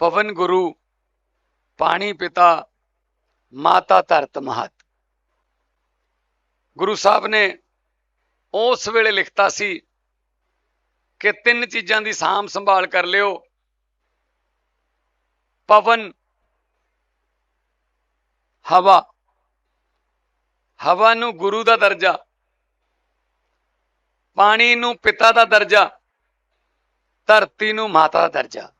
ਪਵਨ ਗੁਰੂ, ਪਾਣੀ ਪਿਤਾ, ਮਾਤਾ ਧਰਤ ਮਹਤ। ਗੁਰੂ ਸਾਹਿਬ ਨੇ ਉਸ ਵੇਲੇ ਲਿਖਤਾ ਸੀ ਕਿ ਤਿੰਨ ਚੀਜ਼ਾਂ ਦੀ ਸਾਂਭ ਸੰਭਾਲ ਕਰ ਲਿਓ। ਪਵਨ, ਹਵਾ। ਹਵਾ ਨੂੰ ਗੁਰੂ ਦਾ ਦਰਜਾ, ਪਾਣੀ ਨੂੰ ਪਿਤਾ ਦਾ ਦਰਜਾ, ਧਰਤੀ ਨੂੰ ਮਾਤਾ ਦਾ ਦਰਜਾ।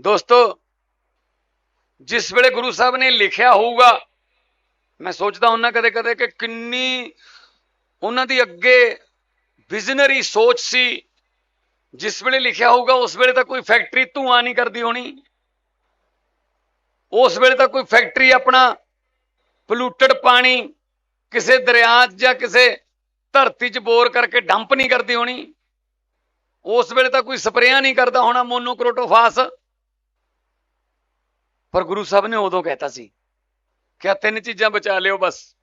ਦੋਸਤੋ, ਜਿਸ ਵੇਲੇ ਗੁਰੂ ਸਾਹਿਬ ਨੇ ਲਿਖਿਆ ਹੋਊਗਾ, ਮੈਂ ਸੋਚਦਾ ਹੁੰਨਾ ਕਦੇ ਕਦੇ ਕਿ ਕਿੰਨੀ ਉਹਨਾਂ ਦੀ ਅੱਗੇ ਵਿਜ਼ਨਰੀ ਸੋਚ ਸੀ। ਜਿਸ ਵੇਲੇ ਲਿਖਿਆ ਹੋਊਗਾ, ਉਸ ਵੇਲੇ ਤਾਂ ਕੋਈ ਫੈਕਟਰੀ ਧੂਆਂ ਨਹੀਂ ਕਰਦੀ ਹੋਣੀ। ਉਸ ਵੇਲੇ ਤਾਂ ਕੋਈ ਫੈਕਟਰੀ ਆਪਣਾ ਪੋਲੂਟਡ ਪਾਣੀ ਕਿਸੇ ਦਰਿਆ 'ਚ ਜਾਂ ਕਿਸੇ ਧਰਤੀ 'ਚ ਬੋਰ ਕਰਕੇ ਡੰਪ ਨਹੀਂ ਕਰਦੀ ਹੋਣੀ। ਉਸ ਵੇਲੇ ਤਾਂ ਕੋਈ ਸਪਰੇਆਂ ਨਹੀਂ ਕਰਦਾ ਹੋਣਾ ਮੋਨੋਕ੍ਰੋਟੋਫਾਸ ਪਰ ਗੁਰੂ ਸਾਹਿਬ ਨੇ ਉਦੋਂ ਕਹਿਤਾ ਸੀ ਕਿ ਆ ਤਿੰਨ ਚੀਜ਼ਾਂ ਬਚਾ ਲਿਓ ਬਸ।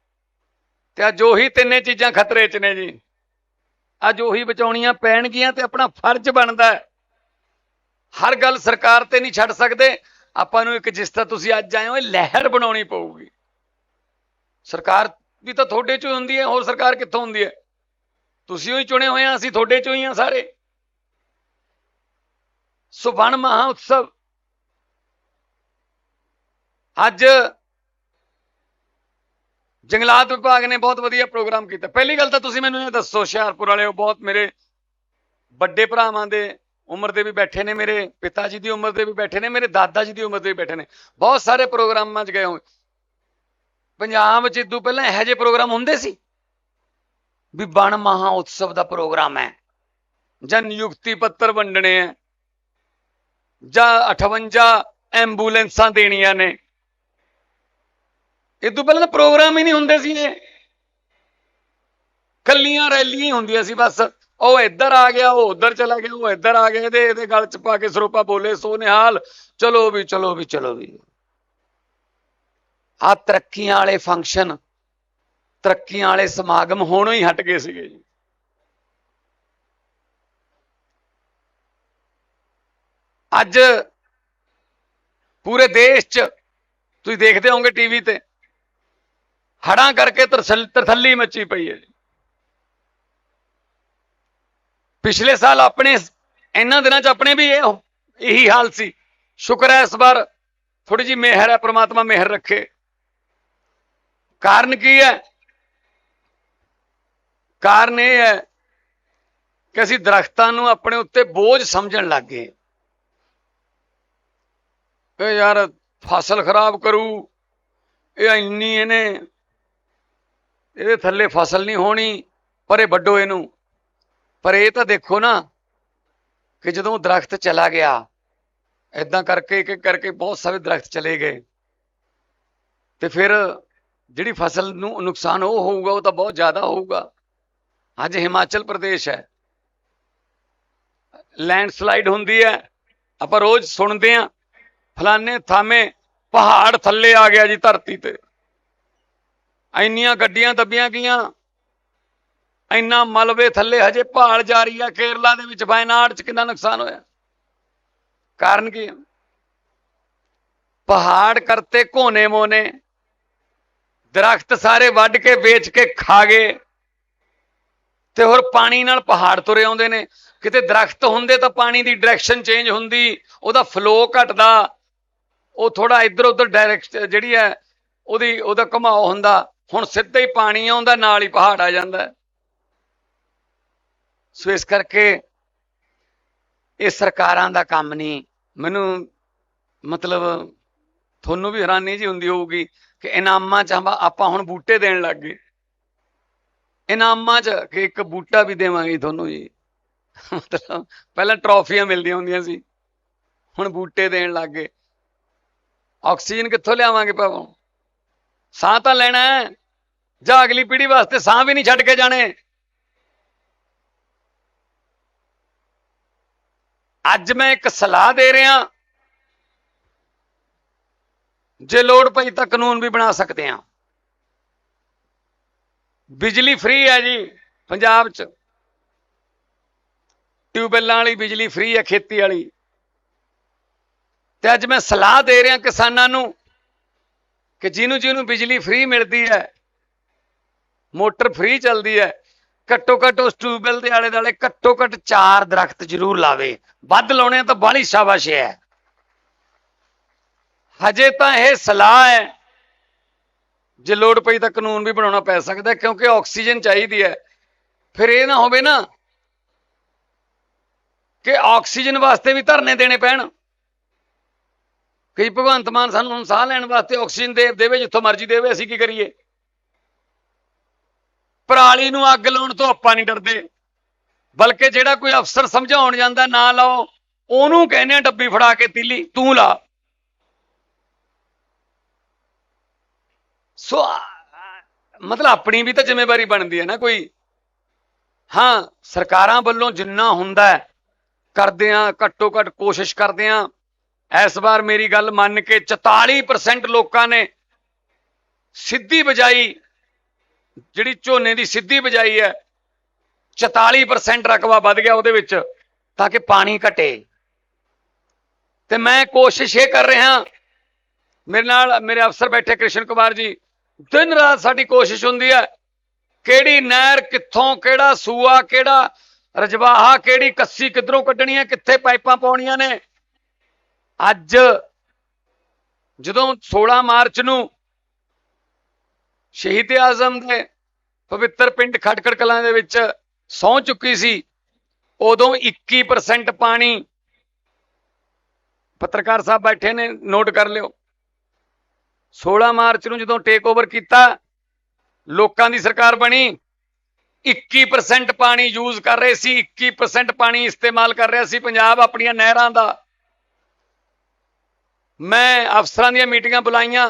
ਤੇ ਅੱਜ ਉਹੀ ਤਿੰਨੇ ਚੀਜ਼ਾਂ ਖਤਰੇ 'ਚ ਨੇ ਜੀ। ਅੱਜ ਉਹੀ ਬਚਾਉਣੀਆਂ ਪੈਣਗੀਆਂ ਤੇ ਆਪਣਾ ਫਰਜ਼ ਬਣਦਾ ਹੈ। ਹਰ ਗੱਲ ਸਰਕਾਰ ਤੇ ਨਹੀਂ ਛੱਡ ਸਕਦੇ। ਆਪਾਂ ਨੂੰ ਇੱਕ ਜਿਸ ਤਰ੍ਹਾਂ ਤੁਸੀਂ ਅੱਜ ਆਏ ਹੋ, ਇਹ ਲਹਿਰ ਬਣਾਉਣੀ ਪਊਗੀ। ਸਰਕਾਰ ਵੀ ਤਾਂ ਤੁਹਾਡੇ ਚੋਂ ਹੀ ਹੁੰਦੀ ਹੈ, ਹੋਰ ਸਰਕਾਰ ਕਿੱਥੋਂ ਹੁੰਦੀ ਹੈ? ਤੁਸੀਂ ਹੀ ਚੁਣੇ ਹੋਏ ਆ, ਅਸੀਂ ਤੁਹਾਡੇ ਚੋਂ ਹੀ ਆ ਸਾਰੇ। ਸੋ ਵਣ ਮਹਾ ਉਤਸਵ ਅੱਜ ਜੰਗਲਾਤ ਵਿਭਾਗ ਨੇ ਬਹੁਤ ਵਧੀਆ ਪ੍ਰੋਗਰਾਮ ਕੀਤਾ। ਪਹਿਲੀ ਗੱਲ ਤਾਂ ਤੁਸੀਂ ਮੈਨੂੰ ਇਹ ਦੱਸੋ, ਹੁਸ਼ਿਆਰਪੁਰ ਵਾਲਿਓ, ਬਹੁਤ ਮੇਰੇ ਵੱਡੇ ਭਰਾਵਾਂ ਦੇ ਉਮਰ ਦੇ ਵੀ ਬੈਠੇ ਨੇ, ਮੇਰੇ ਪਿਤਾ ਜੀ ਦੀ ਉਮਰ ਦੇ ਵੀ ਬੈਠੇ ਨੇ, ਮੇਰੇ ਦਾਦਾ ਜੀ ਦੀ ਉਮਰ ਦੇ ਵੀ ਬੈਠੇ ਨੇ। ਬਹੁਤ ਸਾਰੇ ਪ੍ਰੋਗਰਾਮਾਂ 'ਚ ਗਏ ਹੋਏ। ਪੰਜਾਬ 'ਚ ਇਦੋਂ ਪਹਿਲਾਂ ਇਹੋ ਜਿਹੇ ਪ੍ਰੋਗਰਾਮ ਹੁੰਦੇ ਸੀ ਵੀ ਬਣ ਮਹਾ ਉਤਸਵ ਦਾ ਪ੍ਰੋਗਰਾਮ ਹੈ, ਜਾਂ ਨਿਯੁਕਤੀ ਪੱਤਰ ਵੰਡਣੇ ਹੈ, ਜਾਂ 58 ਐਂਬੂਲੈਂਸਾਂ ਦੇਣੀਆਂ ਨੇ। ਇਹ ਤੋਂ ਪਹਿਲਾਂ ਤਾਂ ਪ੍ਰੋਗਰਾਮ ਹੀ ਨਹੀਂ ਹੁੰਦੇ ਸੀ ਇਹ। ਕੱਲੀਆਂ ਰੈਲੀਆਂ ਹੀ ਹੁੰਦੀਆਂ ਸੀ ਬਸ। ਉਹ ਇੱਧਰ ਆ ਗਿਆ, ਉਹ ਉੱਧਰ ਚਲਾ ਗਿਆ, ਉਹ ਇੱਧਰ ਆ ਗਿਆ, ਇਹਦੇ ਇਹਦੇ ਗਲ ਚ ਪਾ ਕੇ ਸਰੋਪਾ ਬੋਲੇ ਸੋ ਨਿਹਾਲ ਚਲੋ ਵੀ ਚਲੋ ਵੀ ਚਲੋ ਵੀ। ਆ ਤਰੱਕੀਆਂ ਵਾਲੇ ਫੰਕਸ਼ਨ ਤਰੱਕੀਆਂ ਵਾਲੇ ਸਮਾਗਮ ਹੋਣੋਂ ਹੀ ਹਟ ਗਏ ਸੀਗੇ ਜੀ। ਅੱਜ ਪੂਰੇ ਦੇਸ਼ 'ਚ ਤੁਸੀਂ ਦੇਖਦੇ ਹੋਵੋਗੇ ਟੀਵੀ ਤੇ ਹੜਾਂ ਕਰਕੇ ਤਰਸਲ- ਤਰਥੱਲੀ ਮੱਚੀ ਪਈ ਹੈ ਪਿਛਲੇ ਸਾਲ ਆਪਣੇ ਇਹਨਾਂ ਦਿਨਾਂ 'ਚ ਆਪਣੇ ਵੀ ਇਹ ਇਹੀ ਹਾਲ ਸੀ। ਸ਼ੁਕਰ ਹੈ ਇਸ ਵਾਰ ਥੋੜੀ ਜੀ ਮਿਹਰ ਹੈ, ਪ੍ਰਮਾਤਮਾ ਮਿਹਰ ਰੱਖੇ। ਕਾਰਨ ਕੀ ਹੈ? ਕਾਰਨ ਇਹ ਹੈ ਕਿ ਅਸੀਂ ਦਰਖਤਾਂ ਨੂੰ ਆਪਣੇ ਉੱਤੇ ਬੋਝ ਸਮਝਣ ਲੱਗ ਗਏ ਇਹ ਯਾਰ ਫਸਲ ਖਰਾਬ ਕਰੂ, ਇਹ ਇੰਨੀ ਇਹਨੇ ਇਹਦੇ ਥੱਲੇ ਫਸਲ ਨਹੀਂ ਹੋਣੀ, ਪਰ ਇਹ ਵੱਡੋ ਇਹਨੂੰ। ਪਰ ਇਹ ਤਾਂ ਦੇਖੋ ਨਾ ਕਿ ਜਦੋਂ ਦਰਖਤ ਚਲਾ ਗਿਆ ਇਦਾਂ ਕਰਕੇ ਇੱਕ ਕਰਕੇ ਬਹੁਤ ਸਾਰੇ ਦਰਖਤ ਚਲੇ ਗਏ। ਤੇ ਫਿਰ ਜਿਹੜੀ ਫਸਲ ਨੂੰ ਨੁਕਸਾਨ ਉਹ ਹੋਊਗਾ, ਉਹ ਤਾਂ ਬਹੁਤ ਜ਼ਿਆਦਾ ਹੋਊਗਾ। ਅੱਜ ਹਿਮਾਚਲ ਪ੍ਰਦੇਸ਼ ਹੈ। ਲੈਂਡਸਲਾਈਡ ਹੁੰਦੀ ਹੈ। ਆਪਾਂ ਰੋਜ਼ ਸੁਣਦੇ ਆ ਫਲਾਣੇ ਥਾਵੇਂ ਪਹਾੜ ਥੱਲੇ ਆ ਗਿਆ ਜੀ ਧਰਤੀ ਤੇ। ਇੰਨੀਆਂ ਗੱਡੀਆਂ ਦੱਬੀਆਂ ਗਈਆਂ। ਇੰਨਾ ਮਲਬੇ ਥੱਲੇ ਹਜੇ ਭਾਲ ਜਾਰੀ ਆ, ਕੇਰਲਾ ਦੇ ਵਿੱਚ ਵਾਇਨਾਡ ਚ ਕਿੰਨਾ ਨੁਕਸਾਨ ਹੋਇਆ। ਕਾਰਨ ਕੀ ਹੈ ਪਹਾੜ ਕਰਤੇ ਕੋਨੇ ਮੋਨੇ, ਦਰਖਤ ਸਾਰੇ ਵੱਢ ਕੇ, ਵੇਚ ਕੇ ਖਾ ਗਏ। ਤੇ ਹੋਰ ਪਾਣੀ ਨਾਲ ਪਹਾੜ ਤੁਰੇ ਆਉਂਦੇ ਨੇ। ਕਿਤੇ ਦਰਖਤ ਹੁੰਦੇ ਤਾਂ ਪਾਣੀ ਦੀ ਡਾਇਰੈਕਸ਼ਨ ਚੇਂਜ ਹੁੰਦੀ, ਉਹਦਾ ਫਲੋ ਘਟਦਾ। ਉਹ ਥੋੜਾ ਇੱਧਰ ਉੱਧਰ ਡਾਇਰੈਕਟ ਜਿਹੜੀ ਹੈ, ਉਹਦੀ, ਉਹਦਾ ਘੁਮਾਓ ਹੁੰਦਾ। ਹੁਣ ਸਿੱਧਾ ਹੀ ਪਾਣੀ ਆਉਂਦਾ, ਨਾਲ ਹੀ ਪਹਾੜ ਆ ਜਾਂਦਾ। ਸੋ ਇਸ ਕਰਕੇ ਇਹ ਸਰਕਾਰਾਂ ਦਾ ਕੰਮ ਨਹੀਂ। ਮੈਨੂੰ ਮਤਲਬ ਤੁਹਾਨੂੰ ਵੀ ਹੈਰਾਨੀ ਜੀ ਹੁੰਦੀ ਹੋਊਗੀ ਕਿ ਇਨਾਮਾਂ 'ਚ ਆਪਾਂ- ਆਪਾਂ ਹੁਣ ਬੂਟੇ ਦੇਣ ਲੱਗ ਗਏ। ਇਨਾਮਾਂ 'ਚ ਕਿ ਇੱਕ ਬੂਟਾ ਵੀ ਦੇਵਾਂਗੇ ਤੁਹਾਨੂੰ ਜੀ। ਮਤਲਬ ਪਹਿਲਾਂ ਟਰੋਫੀਆਂ ਮਿਲਦੀਆਂ ਹੁੰਦੀਆਂ ਸੀ। ਹੁਣ ਬੂਟੇ ਦੇਣ ਲੱਗ ਗਏ। ਆਕਸੀਜਨ ਕਿੱਥੋਂ ਲਿਆਵਾਂਗੇ ਭਾਵੋਂ? ਸਾਹ ਤਾਂ ਲੈਣਾ ਹੈ। ਜਾਂ ਅਗਲੀ ਪੀੜ੍ਹੀ ਵਾਸਤੇ ਸਾਹ ਵੀ ਨਹੀਂ ਛੱਡ ਕੇ ਜਾਣੇ। ਅੱਜ ਮੈਂ ਇੱਕ ਸਲਾਹ ਦੇ ਰਿਹਾ। ਜੇ ਲੋੜ ਪਈ ਤਾਂ ਕਾਨੂੰਨ ਵੀ ਬਣਾ ਸਕਦੇ ਹਾਂ। ਬਿਜਲੀ ਫ੍ਰੀ ਹੈ ਜੀ, ਪੰਜਾਬ 'ਚ। ਟਿਊਬਵੈੱਲਾਂ ਵਾਲੀ ਬਿਜਲੀ ਫ੍ਰੀ ਹੈ, ਖੇਤੀ ਵਾਲੀ। ਤੇ ਅੱਜ ਮੈਂ ਸਲਾਹ ਦੇ ਰਿਹਾ ਕਿਸਾਨਾਂ ਨੂੰ ਕਿ ਜਿਹਨੂੰ ਜਿਹਨੂੰ ਬਿਜਲੀ ਫ੍ਰੀ ਮਿਲਦੀ ਹੈ ਮੋਟਰ ਫ੍ਰੀ ਚੱਲਦੀ ਹੈ। ਘੱਟੋ ਘੱਟ ਉਸ ਟਿਊਬਵੈੱਲ ਦੇ ਆਲੇ ਦੁਆਲੇ ਘੱਟੋ ਘੱਟ ਚਾਰ ਦਰਖਤ ਜ਼ਰੂਰ ਲਾਵੇ। ਵੱਧ ਲਾਉਣੇ ਆ ਤਾਂ ਬਾਹਲੀ ਸ਼ਾਬਾਸ਼ ਹੈ। ਹਜੇ ਤਾਂ ਇਹ ਸਲਾਹ ਹੈ। ਜੇ ਲੋੜ ਪਈ ਤਾਂ ਕਾਨੂੰਨ ਵੀ ਬਣਾਉਣਾ ਪੈ ਸਕਦਾ ਕਿਉਂਕਿ ਆਕਸੀਜਨ ਚਾਹੀਦੀ ਹੈ। ਫਿਰ ਇਹ ਨਾ ਹੋਵੇ ਨਾ ਕਿ ਆਕਸੀਜਨ ਵਾਸਤੇ ਵੀ ਧਰਨੇ ਦੇਣੇ ਪੈਣ। ਕਈ ਭਗਵੰਤ ਮਾਨ ਸਾਨੂੰ ਸਾਹ ਲੈਣ ਵਾਸਤੇ ਆਕਸੀਜਨ ਦੇ ਦੇਵੇ, ਜਿੱਥੋਂ ਮਰਜ਼ੀ ਦੇਵੇ, ਅਸੀਂ ਕੀ ਕਰੀਏ? ਪਰਾਲੀ ਨੂੰ ਅੱਗ ਲਾਉਣ ਤੋਂ ਆਪਾਂ ਨਹੀਂ ਡਰਦੇ। ਬਲਕਿ ਜਿਹੜਾ ਕੋਈ ਅਫਸਰ ਸਮਝਾਉਣ ਜਾਂਦਾ, ਨਾ ਲਾਓ। ਉਹਨੂੰ ਕਹਿੰਦੇ ਆ ਡੱਬੀ ਫੜਾ ਕੇ ਤੀਲੀ, ਤੂੰ ਲਾ। ਸੋ ਮਤਲਬ ਆਪਣੀ ਵੀ ਤਾਂ ਜ਼ਿੰਮੇਵਾਰੀ ਬਣਦੀ ਹੈ ਨਾ ਕੋਈ। ਹਾਂ, ਸਰਕਾਰਾਂ ਵੱਲੋਂ ਜਿੰਨਾ ਹੁੰਦਾ ਹੈ, ਕਰਦੇ ਆ ਘੱਟੋ ਘੱਟ ਕੋਸ਼ਿਸ਼ ਕਰਦੇ ਆ ਇਸ ਵਾਰ ਮੇਰੀ ਗੱਲ ਮੰਨ ਕੇ 44% ਲੋਕਾਂ ਨੇ ਸਿੱਧੀ ਬਜਾਈ ਜਿਹੜੀ ਝੋਨੇ ਦੀ ਸਿੱਧੀ ਬਜਾਈ ਹੈ 44% ਰਕਬਾ ਵੱਧ ਗਿਆ ਉਹਦੇ ਵਿੱਚ, ਤਾਂ ਕਿ ਪਾਣੀ ਘਟੇ। ਤੇ ਮੈਂ ਕੋਸ਼ਿਸ਼ ਇਹ ਕਰ ਰਿਹਾ, ਮੇਰੇ ਨਾਲ ਮੇਰੇ ਅਫਸਰ ਬੈਠੇ ਕ੍ਰਿਸ਼ਨ ਕੁਮਾਰ ਜੀ, ਦਿਨ ਰਾਤ ਸਾਡੀ ਕੋਸ਼ਿਸ਼ ਹੁੰਦੀ ਹੈ, ਕਿਹੜੀ ਨਹਿਰ ਕਿੱਥੋਂ, ਕਿਹੜਾ ਸੂਆ, ਕਿਹੜਾ ਰਜਵਾਹਾ, ਕਿਹੜੀ ਕੱਸੀ ਕਿੱਧਰੋਂ ਕੱਢਣੀ ਹੈ, ਕਿੱਥੇ ਪਾਈਪਾਂ ਪਾਉਣੀਆਂ ਨੇ। ਅੱਜ ਜਦੋਂ 16 ਮਾਰਚ ਨੂੰ ਸ਼ਹੀਦ ਆਜ਼ਮ ਦੇ ਪਵਿੱਤਰ ਪਿੰਡ ਖਟਕੜ ਕਲਾਂ ਦੇ ਵਿੱਚ ਸੌ ਚੁੱਕੀ ਸੀ। ਉਦੋਂ 21% ਪਾਣੀ ਪੱਤਰਕਾਰ ਸਾਹਿਬ ਬੈਠੇ ਨੇ ਨੋਟ ਕਰ ਲਿਓ। 16 ਮਾਰਚ ਨੂੰ ਜਦੋਂ ਟੇਕ ਓਵਰ ਕੀਤਾ, ਲੋਕਾਂ ਦੀ ਸਰਕਾਰ ਬਣੀ 21% ਪਾਣੀ ਯੂਜ਼ ਕਰ ਰਹੇ ਸੀ 21% ਪਾਣੀ ਇਸਤੇਮਾਲ ਕਰ ਰਿਹਾ ਸੀ ਪੰਜਾਬ ਆਪਣੀਆਂ ਨਹਿਰਾਂ ਦਾ। ਮੈਂ ਅਫਸਰਾਂ ਦੀਆਂ ਮੀਟਿੰਗਾਂ ਬੁਲਾਈਆਂ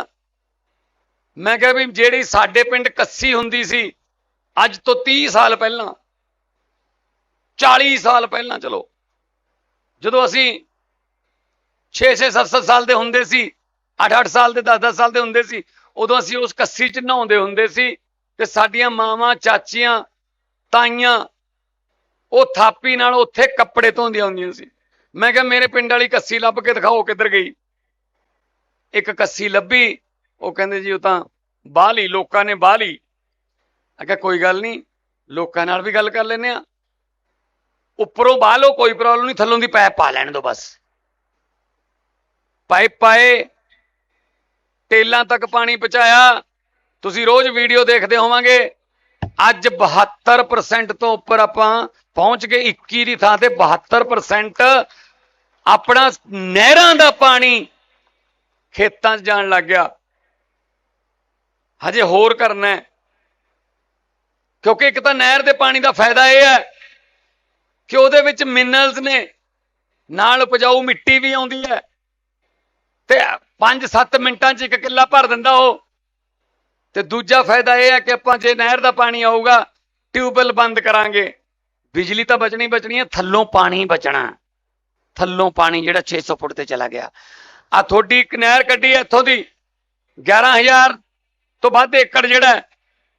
ਮੈਂ ਕਿਹਾ ਵੀ ਜਿਹੜੀ ਸਾਡੇ ਪਿੰਡ ਕੱਸੀ ਹੁੰਦੀ ਸੀ, ਅੱਜ ਤੋਂ 30 ਸਾਲ ਪਹਿਲਾਂ 40 ਸਾਲ ਪਹਿਲਾਂ ਚਲੋ, ਜਦੋਂ ਅਸੀਂ 6-6 7-7 ਸਾਲ ਦੇ ਹੁੰਦੇ ਸੀ 8-8 ਸਾਲ ਦੇ 10-10 ਸਾਲ ਦੇ ਹੁੰਦੇ ਸੀ, ਉਦੋਂ ਅਸੀਂ ਉਸ ਕੱਸੀ 'ਚ ਨਹਾਉਂਦੇ ਹੁੰਦੇ ਸੀ ਤੇ ਸਾਡੀਆਂ ਮਾਵਾਂ, ਚਾਚੀਆਂ, ਤਾਈਆਂ ਉਹ ਥਾਪੀ ਨਾਲ ਉੱਥੇ ਕੱਪੜੇ ਧੋਂਦੀਆਂ ਹੁੰਦੀਆਂ ਸੀ। ਮੈਂ ਕਿਹਾ ਮੇਰੇ ਪਿੰਡ ਵਾਲੀ ਕੱਸੀ ਲੱਭ ਕੇ ਦਿਖਾਓ ਕਿੱਧਰ ਗਈ। ਇੱਕ ਕੱਸੀ ਲੱਭੀ ਉਹ ਕਹਿੰਦੇ ਜੀ, ਉਹ ਤਾਂ ਬਾਹ ਲਈ ਲੋਕਾਂ ਨੇ ਬਾਹ ਲਈ ਕਿਹਾ, ਕੋਈ ਗੱਲ ਨਹੀਂ, ਲੋਕਾਂ ਨਾਲ ਵੀ ਗੱਲ ਕਰ ਲੈਨੇ ਆ ਉੱਪਰੋਂ ਬਾਹ ਲਓ ਕੋਈ ਪ੍ਰੋਬਲਮ ਨਹੀਂ, ਥੱਲੋਂ ਦੀ ਪਾਇਪ ਪਾ ਲੈਣ ਦਿਓ ਬਸ। ਪਾਈਪ ਪਾਏ, ਟੇਲਾਂ ਤੱਕ ਪਾਣੀ ਪਹੁੰਚਾਇਆ। ਤੁਸੀਂ ਰੋਜ਼ ਵੀਡੀਓ ਦੇਖਦੇ ਹੋਵਾਂਗੇ, ਅੱਜ 72% ਤੋਂ ਉੱਪਰ ਆਪਾਂ ਪਹੁੰਚ ਗਏ 21 ਦੀ ਥਾਂ ਤੇ 72% ਆਪਣਾ ਨਹਿਰਾਂ ਦਾ ਪਾਣੀ ਖੇਤਾਂ 'ਚ ਜਾਣ ਲੱਗ ਗਿਆ। ਹਜੇ ਹੋਰ ਕਰਨਾ ਕਿਉਂਕਿ ਇੱਕ ਤਾਂ ਨਹਿਰ ਦੇ ਪਾਣੀ ਦਾ ਫਾਇਦਾ ਇਹ ਹੈ ਕਿ ਉਹਦੇ ਵਿੱਚ ਮਿਨਰਲਸ ਨੇ, ਨਾਲ ਉਪਜਾਊ ਮਿੱਟੀ ਵੀ ਆਉਂਦੀ ਹੈ ਤੇ 5-7 ਮਿੰਟਾਂ 'ਚ ਇੱਕ ਕਿੱਲਾ ਭਰ ਦਿੰਦਾ ਉਹ। ਤੇ ਦੂਜਾ ਫਾਇਦਾ ਇਹ ਹੈ ਕਿ ਆਪਾਂ ਜੇ ਨਹਿਰ ਦਾ ਪਾਣੀ ਆਊਗਾ, ਟਿਊਬਵੈਲ ਬੰਦ ਕਰਾਂਗੇ। ਬਿਜਲੀ ਤਾਂ ਬਚਣੀ ਬਚਣੀ ਹੈ, ਥੱਲੋਂ ਪਾਣੀ ਬਚਣਾ ਥੱਲੋਂ ਪਾਣੀ ਜਿਹੜਾ 600 ਫੁੱਟ ਤੇ ਚਲਾ ਗਿਆ। ਆ ਤੁਹਾਡੀ ਇੱਕ ਨਹਿਰ ਕੱਢੀ ਹੈ ਇੱਥੋਂ ਦੀ 11000 ਤੋਂ ਵੱਧ ਏਕੜ ਜਿਹੜਾ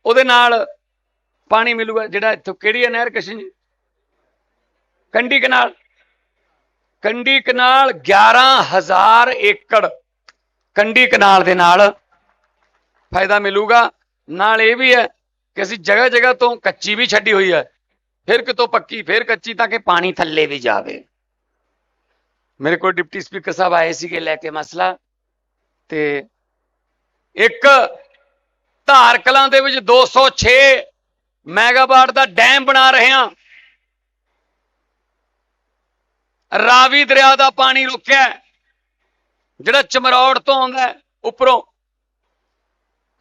ਉਹਦੇ ਨਾਲ ਪਾਣੀ ਮਿਲੂਗਾ, ਜਿਹੜਾ ਇੱਥੋਂ ਕਿਹੜੀ ਹੈ ਨਹਿਰ ਕਿਸ਼ਨ ਜੀ? ਕੰਡੀ ਕਨਾਲ। ਕੰਡੀ ਕਨਾਲ 11000 ਏਕੜ ਕੰਡੀ ਕਨਾਲ ਦੇ ਨਾਲ ਫਾਇਦਾ ਮਿਲੂਗਾ। ਨਾਲ ਇਹ ਵੀ ਹੈ ਕਿ ਅਸੀਂ ਜਗ੍ਹਾ ਜਗ੍ਹਾ ਤੋਂ ਕੱਚੀ ਵੀ ਛੱਡੀ ਹੋਈ ਹੈ। ਫਿਰ ਕਿਤੋਂ ਪੱਕੀ, ਫਿਰ ਕੱਚੀ ਤਾਂ ਕਿ ਪਾਣੀ ਥੱਲੇ ਵੀ ਜਾਵੇ। ਮੇਰੇ ਕੋਲ ਡਿਪਟੀ ਸਪੀਕਰ ਸਾਹਿਬ ਆਏ ਸੀਗੇ ਲੈ ਕੇ ਮਸਲਾ। ਤੇ ਇੱਕ ਧਾਰ ਕਲਾਂ ਦੇ ਵਿੱਚ 206 ਮੈਗਾਵਾਟ ਦਾ ਡੈਮ ਬਣਾ ਰਹੇ ਹਾਂ। ਰਾਵੀ ਦਰਿਆ ਦਾ ਪਾਣੀ ਰੁਕਿਆ ਜਿਹੜਾ ਚਮਰੌੜ ਤੋਂ ਆਉਂਦਾ ਉੱਪਰੋਂ।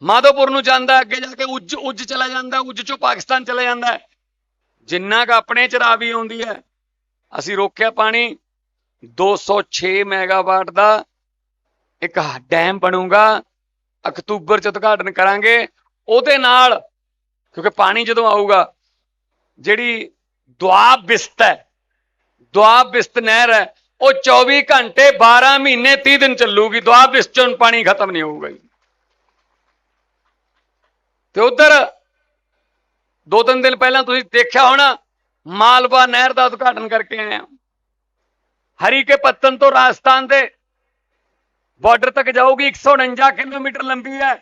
ਮਾਧੋਪੁਰ ਨੂੰ ਜਾਂਦਾ ਅੱਗੇ ਜਾ ਕੇ ਉੱਜ ਉੱਜ ਚਲਾ ਜਾਂਦਾ ਉੱਜ ਚੋਂ ਪਾਕਿਸਤਾਨ ਚਲਾ ਜਾਂਦਾ ਜਿੰਨਾ ਕ ਆਪਣੇ ਚ ਰਾਵੀ ਆਉਂਦੀ ਹੈ, ਅਸੀਂ ਰੋਕਿਆ ਪਾਣੀ। 206 ਮੈਗਾਵਾਟ ਦਾ ਇੱਕ ਡੈਮ ਬਣੂਗਾ। ਅਕਤੂਬਰ ਚ ਉਦਘਾਟਨ ਕਰਾਂਗੇ, ਉਹਦੇ ਨਾਲ, ਕਿਉਂਕਿ ਪਾਣੀ ਜਦੋਂ ਆਊਗਾ, ਜਿਹੜੀ ਦੁਆਬ ਬਿਸਤ ਹੈ ਦੁਆਬ ਬਿਸਤ ਨਹਿਰ ਹੈ, ਉਹ 24 ਘੰਟੇ 12 ਮਹੀਨੇ 30 ਦਿਨ ਚੱਲੂਗੀ ਦੁਆਬ ਬਿਸਤ ਚੋਂ ਪਾਣੀ ਖਤਮ ਨਹੀਂ ਹੋਊਗਾ ਜੀ। ਤੇ ਉਧਰ, ਦੋ ਤਿੰਨ ਦਿਨ ਪਹਿਲਾਂ ਤੁਸੀਂ ਦੇਖਿਆ ਹੋਣਾ, ਮਾਲਵਾ ਨਹਿਰ ਦਾ ਉਦਘਾਟਨ ਕਰਕੇ ਆਏ ਹਾਂ। ਹਰੀ ਕੇ ਪੱਤਨ ਤੋਂ ਰਾਜਸਥਾਨ ਦੇ ਬਾਰਡਰ ਤੱਕ ਜਾਊਗੀ 149 ਕਿਲੋਮੀਟਰ ਲੰਬੀ ਹੈ।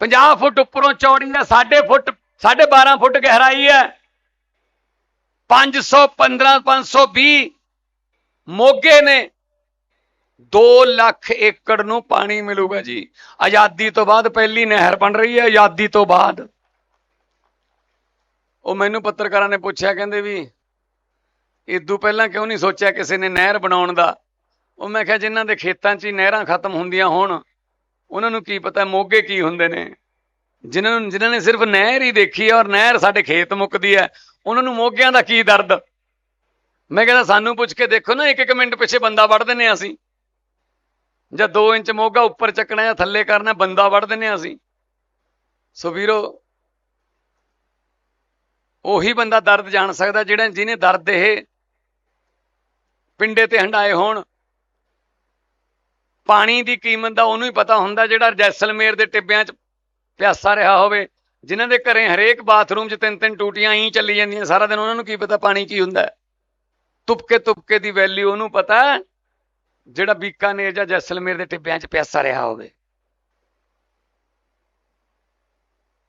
50 ਫੁੱਟ ਉੱਪਰੋਂ ਚੌੜੀ ਹੈ 6.5 ਫੁੱਟ 12.5 ਫੁੱਟ ਗਹਿਰਾਈ ਹੈ। 515 520 ਮੋਗੇ ਨੇ 2 ਲੱਖ ਏਕੜ ਨੂੰ ਪਾਣੀ ਮਿਲੂਗਾ ਜੀ। ਆਜ਼ਾਦੀ ਤੋਂ ਬਾਅਦ ਪਹਿਲੀ ਨਹਿਰ ਬਣ ਰਹੀ ਹੈ, ਆਜ਼ਾਦੀ ਤੋਂ ਬਾਅਦ। ਉਹ ਮੈਨੂੰ ਪੱਤਰਕਾਰਾਂ ਨੇ ਪੁੱਛਿਆ, ਕਹਿੰਦੇ ਵੀ ਇਦੋਂ ਪਹਿਲਾਂ ਕਿਉਂ ਨਹੀਂ ਸੋਚਿਆ ਕਿਸੇ ਨੇ ਨਹਿਰ ਬਣਾਉਣ ਦਾ? ਉਹ ਮੈਂ ਕਿਹਾ ਜਿਨ੍ਹਾਂ ਦੇ ਖੇਤਾਂ 'ਚ ਹੀ ਨਹਿਰਾਂ ਖਤਮ ਹੁੰਦੀਆਂ ਹੋਣ, ਉਹਨਾਂ ਨੂੰ ਕੀ ਪਤਾ ਮੋਗੇ ਕੀ ਹੁੰਦੇ ਨੇ। ਜਿਨ੍ਹਾਂ ਨੂੰ, ਜਿਨ੍ਹਾਂ ਨੇ ਸਿਰਫ ਨਹਿਰ ਹੀ ਦੇਖੀ ਹੈ ਔਰ ਨਹਿਰ ਸਾਡੇ ਖੇਤ ਮੁੱਕਦੀ ਹੈ ਉਹਨਾਂ ਨੂੰ ਮੋਗਿਆਂ ਦਾ ਕੀ ਦਰਦ? ਮੈਂ ਕਹਿੰਦਾ ਸਾਨੂੰ ਪੁੱਛ ਕੇ ਦੇਖੋ ਨਾ ਇੱਕ ਇੱਕ ਮਿੰਟ ਪਿੱਛੇ ਬੰਦਾ ਵੜ ਦਿੰਨੇ ਆ ਅਸੀਂ। ਜਾਂ 2 ਇੰਚ ਮੋਗਾ ਉੱਪਰ ਚੱਕਣਾ ਜਾਂ ਥੱਲੇ ਕਰਨਾ, ਬੰਦਾ ਵੜ ਦਿੰਨੇ ਆ ਅਸੀਂ। ਸੋ ਵੀਰੋ, ਉਹੀ ਬੰਦਾ ਦਰਦ ਜਾਣ ਸਕਦਾ ਜਿਹੜਾ, ਜਿਹਨੇ ਦਰਦ ਇਹ ਪਿੰਡੇ ਤੇ ਹੰਡਾਏ ਹੋਣ ਪਾਣੀ ਦੀ ਕੀਮਤ ਦਾ ਉਹਨੂੰ ਹੀ ਪਤਾ ਹੁੰਦਾ ਜਿਹੜਾ ਜੈਸਲਮੇਰ ਦੇ ਟਿੱਬਿਆਂ 'ਚ ਪਿਆਸਾ ਰਿਹਾ ਹੋਵੇ, ਜਿਨ੍ਹਾਂ ਦੇ ਘਰੇ ਹਰੇਕ ਬਾਥਰੂਮ 'ਚ ਤਿੰਨ ਤਿੰਨ ਟੂਟੀਆਂ ਹੀ ਚੱਲੀ ਜਾਂਦੀਆਂ, ਸਾਰਾ ਦਿਨ ਉਹਨਾਂ ਨੂੰ ਕੀ ਪਤਾ ਪਾਣੀ ਕੀ ਹੁੰਦਾ ਤੁਪਕੇ ਤੁਪਕੇ ਦੀ ਵੈਲਿਊ ਉਹਨੂੰ ਪਤਾ ਜਿਹੜਾ ਬੀਕਾਨੇਰ ਜਾਂ ਜੈਸਲਮੇਰ ਦੇ ਟਿੱਬਿਆਂ 'ਚ ਪਿਆਸਾ ਰਿਹਾ ਹੋਵੇ।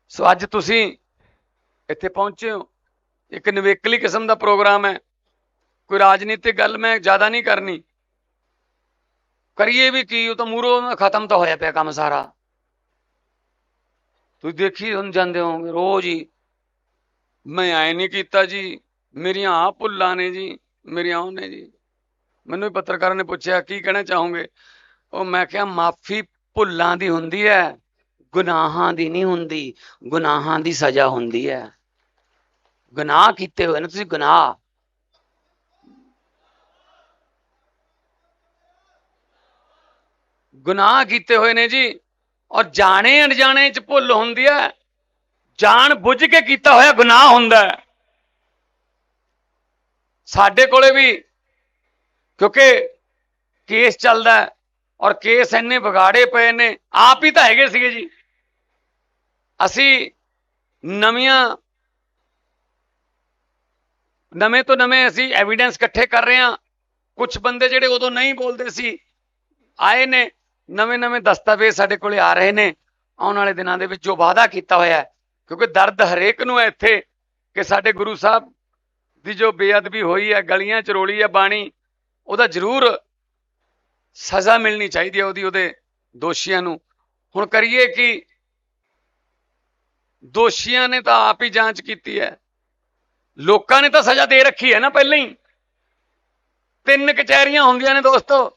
ਸੋ ਅੱਜ ਤੁਸੀਂ ਇੱਥੇ ਪਹੁੰਚੇ ਹੋ। ਇੱਕ ਨਿਵੇਕਲੀ ਕਿਸਮ ਦਾ ਪ੍ਰੋਗਰਾਮ ਹੈ। ਕੋਈ ਰਾਜਨੀਤਿਕ ਗੱਲ ਮੈਂ ਜ਼ਿਆਦਾ ਨਹੀਂ ਕਰਨੀ। ਕਰੀਏ ਵੀ ਕੀ, ਉਹ ਤਾਂ ਮੂਰੋਂ ਖਤਮ ਤਾਂ ਹੋਇਆ ਪਿਆ ਕੰਮ ਸਾਰਾ। ਤੁਸੀਂ ਦੇਖੀ ਹੁਣ ਜਾਂਦੇ ਹੋਗੇ ਰੋਜ਼ ਹੀ। ਮੈਂ ਐ ਨਹੀਂ ਕੀਤਾ ਜੀ, ਮੇਰੀਆਂ ਆ ਭੁੱਲਾਂ ਨੇ ਜੀ, ਮੇਰੀਆਂ ਉਹ ਨੇ ਜੀ। ਮੈਨੂੰ ਵੀ ਪੱਤਰਕਾਰਾਂ ਨੇ ਪੁੱਛਿਆ, ਕੀ ਕਹਿਣਾ ਚਾਹੋਗੇ? ਉਹ ਮੈਂ ਕਿਹਾ, ਮਾਫੀ ਭੁੱਲਾਂ ਦੀ ਹੁੰਦੀ ਹੈ ਗੁਨਾਹਾਂ ਦੀ ਨਹੀਂ ਹੁੰਦੀ, ਗੁਨਾਹਾਂ ਦੀ ਸਜ਼ਾ ਹੁੰਦੀ ਹੈ ਗੁਨਾਹ ਕੀਤੇ ਹੋਏ ਨੇ, ਤੁਸੀਂ ਗੁਨਾਹ। ਗੁਨਾਹ ਕੀਤੇ ਹੋਏ ਨੇ ਜੀ। ਔਰ ਜਾਣੇ ਅਣਜਾਣੇ ਚ ਭੁੱਲ ਹੁੰਦੀ ਹੈ ਜਾਣ ਬੁੱਝ ਕੇ ਕੀਤਾ ਹੋਇਆ ਗੁਨਾਹ ਹੁੰਦਾ ਹੈ ਸਾਡੇ ਕੋਲੇ ਵੀ, ਕਿਉਂਕਿ ਕੇਸ ਚੱਲਦਾ ਔਰ ਕੇਸ ਇੰਨੇ ਵਿਗਾੜੇ ਪਏ ਨੇ। ਆਪ ਹੀ ਤਾਂ ਹੈਗੇ ਸੀਗੇ ਜੀ। ਅਸੀਂ ਨਵੀਆਂ, ਨਵੇਂ ਤੋਂ ਨਵੇਂ ਅਸੀਂ ਐਵੀਡੈਂਸ ਇਕੱਠੇ ਕਰ ਰਹੇ ਹਾਂ। ਕੁਝ ਬੰਦੇ ਜਿਹੜੇ ਉਦੋਂ ਨਹੀਂ ਬੋਲਦੇ ਸੀ, ਆਏ ਨੇ। ਨਵੇਂ ਨਵੇਂ ਦਸਤਾਵੇਜ਼ ਸਾਡੇ ਕੋਲੇ ਆ ਰਹੇ ਨੇ। ਆਉਣ ਵਾਲੇ ਦਿਨਾਂ ਦੇ ਵਿੱਚ ਜੋ ਵਾਅਦਾ ਕੀਤਾ ਹੋਇਆ ਹੈ, ਕਿਉਂਕਿ ਦਰਦ ਹਰੇਕ ਨੂੰ ਹੈ ਇੱਥੇ ਕਿ ਸਾਡੇ ਗੁਰੂ ਸਾਹਿਬ ਦੀ ਜੋ ਬੇਅਦਬੀ ਹੋਈ ਹੈ, ਗਲੀਆਂ ਚ ਰੋਲੀ ਹੈ, ਬਾਣੀ, ਉਹਦਾ ਜ਼ਰੂਰ ਸਜ਼ਾ ਮਿਲਣੀ ਚਾਹੀਦੀ ਹੈ ਉਹਦੀ, ਉਹਦੇ ਦੋਸ਼ੀਆਂ ਨੂੰ। ਹੁਣ ਕਰੀਏ ਕਿ ਦੋਸ਼ੀਆਂ ਨੇ ਤਾਂ ਆਪ ਹੀ ਜਾਂਚ ਕੀਤੀ ਹੈ। ਲੋਕਾਂ ਨੇ ਤਾਂ ਸਜ਼ਾ ਦੇ ਰੱਖੀ ਹੈ ਨਾ ਪਹਿਲਾਂ ਹੀ। ਤਿੰਨ ਕਚਹਿਰੀਆਂ ਹੁੰਦੀਆਂ ਨੇ ਦੋਸਤੋ।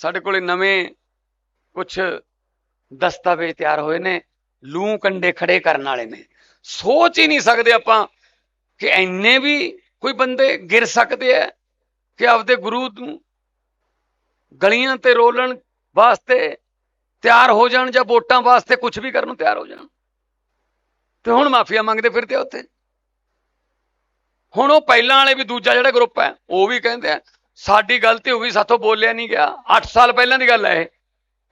ਸਾਡੇ ਕੋਲੇ ਨਵੇਂ ਕੁਝ ਦਸਤਾਵੇਜ਼ ਤਿਆਰ ਹੋਏ ਨੇ, ਲੂ ਕੰਡੇ ਖੜੇ ਕਰਨ ਵਾਲੇ ਨੇ। ਸੋਚ ਹੀ ਨਹੀਂ ਸਕਦੇ ਆਪਾਂ ਕਿ ਐਨੇ ਵੀ ਕੋਈ ਬੰਦੇ ਗਿਰ ਸਕਦੇ ਆ ਕਿ ਆਪਦੇ ਗੁਰੂ ਨੂੰ ਗਲੀਆਂ ਤੇ ਰੋਲਣ ਵਾਸਤੇ ਤਿਆਰ ਹੋ ਜਾਣ ਜਾਂ ਵੋਟਾਂ ਵਾਸਤੇ ਕੁਝ ਵੀ ਕਰਨ ਨੂੰ ਤਿਆਰ ਹੋ ਜਾਣ। ਤੇ ਹੁਣ ਮਾਫੀਆ ਮੰਗਦੇ ਫਿਰਦੇ ਆ ਉੱਥੇ। ਹੁਣ ਉਹ ਪਹਿਲਾਂ ਵਾਲੇ ਵੀ ਦੂਜਾ ਜਿਹੜਾ ਗਰੁੱਪ ਹੈ ਉਹ ਵੀ ਕਹਿੰਦੇ ਆ ਸਾਡੀ ਗਲਤੀ ਹੋ ਗਈ ਸਾਥੋਂ ਬੋਲਿਆ ਨਹੀਂ ਗਿਆ। 8 ਸਾਲ ਪਹਿਲਾਂ ਦੀ ਗੱਲ ਹੈ ਇਹ।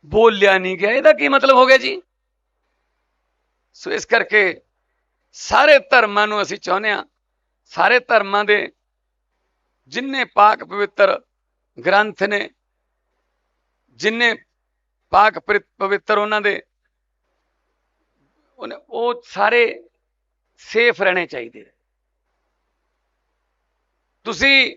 ਬੋਲਿਆ ਨਹੀਂ ਗਿਆ। ਇਹਦਾ ਕੀ ਮਤਲਬ ਹੋ ਗਿਆ ਜੀ? ਸੋ ਇਸ ਕਰਕੇ ਸਾਰੇ ਧਰਮਾਂ ਨੂੰ ਅਸੀਂ ਚਾਹੁੰਦੇ ਆ ਸਾਰੇ ਧਰਮਾਂ ਦੇ ਜਿੰਨੇ ਪਾਕ ਪਵਿੱਤਰ ਗ੍ਰੰਥ ਨੇ, ਜਿੰਨੇ ਪਾਕ ਪਰਿ- ਪਵਿੱਤਰ ਉਹਨਾਂ ਦੇ, ਉਹਨੇ- ਉਹ ਸਾਰੇ ਸੇਫ ਰਹਿਣੇ ਚਾਹੀਦੇ। ਤੁਸੀਂ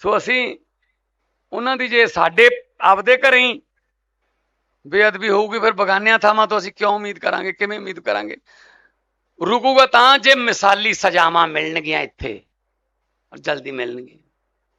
ਸੋ ਅਸੀਂ ਉਹਨਾਂ ਦੀ ਜੇ ਸਾਡੇ ਆਪਦੇ ਘਰੇ ਹੀ ਬੇਅਦਬੀ ਹੋਊਗੀ, ਫਿਰ ਬਗਾਨਿਆਂ ਥਾਵਾਂ ਤੋਂ ਅਸੀਂ ਕਿਉਂ ਉਮੀਦ ਕਰਾਂਗੇ, ਕਿਵੇਂ ਉਮੀਦ ਕਰਾਂਗੇ? ਰੁਕੂਗਾ ਤਾਂ ਜੇ ਮਿਸਾਲੀ ਸਜ਼ਾਵਾਂ ਮਿਲਣਗੀਆਂ ਇੱਥੇ, ਔਰ ਜਲਦੀ ਮਿਲਣਗੀਆਂ।